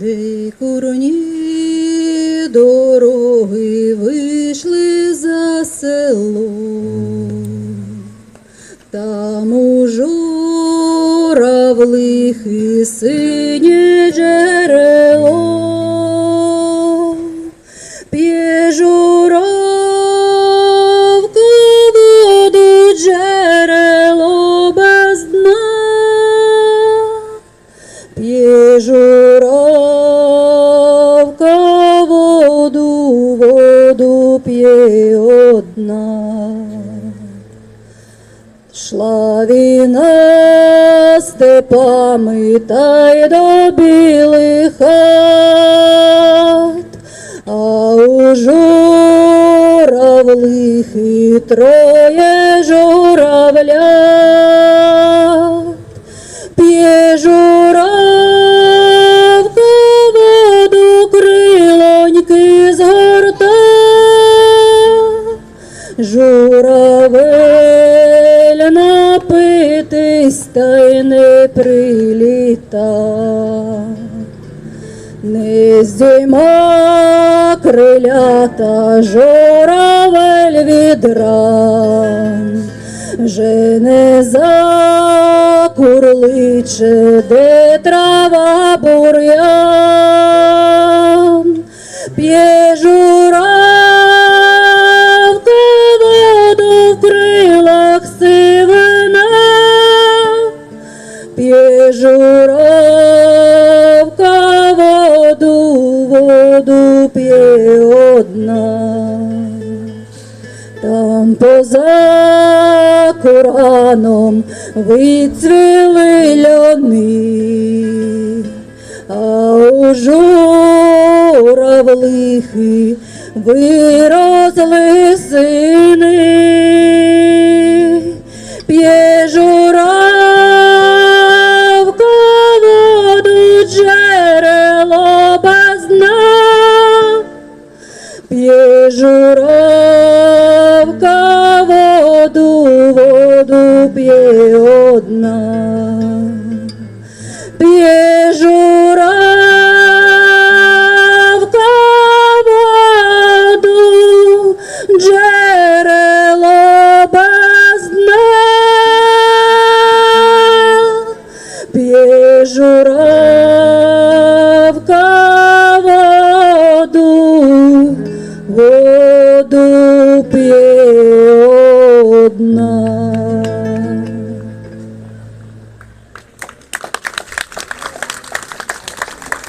Де дороги вийшли за село, там у журавлих і синє джерело, воду одна. Шла війна степами та й до білих хат, а у журавлих і троє журавлят. П'є журавка напитись та й не приліта. Не здійма крилята журавель від ран, вже не закурличе, де Там поза Кораном вицвіли льони, а у журавлихи виросли сини. П'є журавка воду джерело без дна. П'є журавка одна. П'є журавка воду, джерело без дна. П'є журавка воду, воду п'є.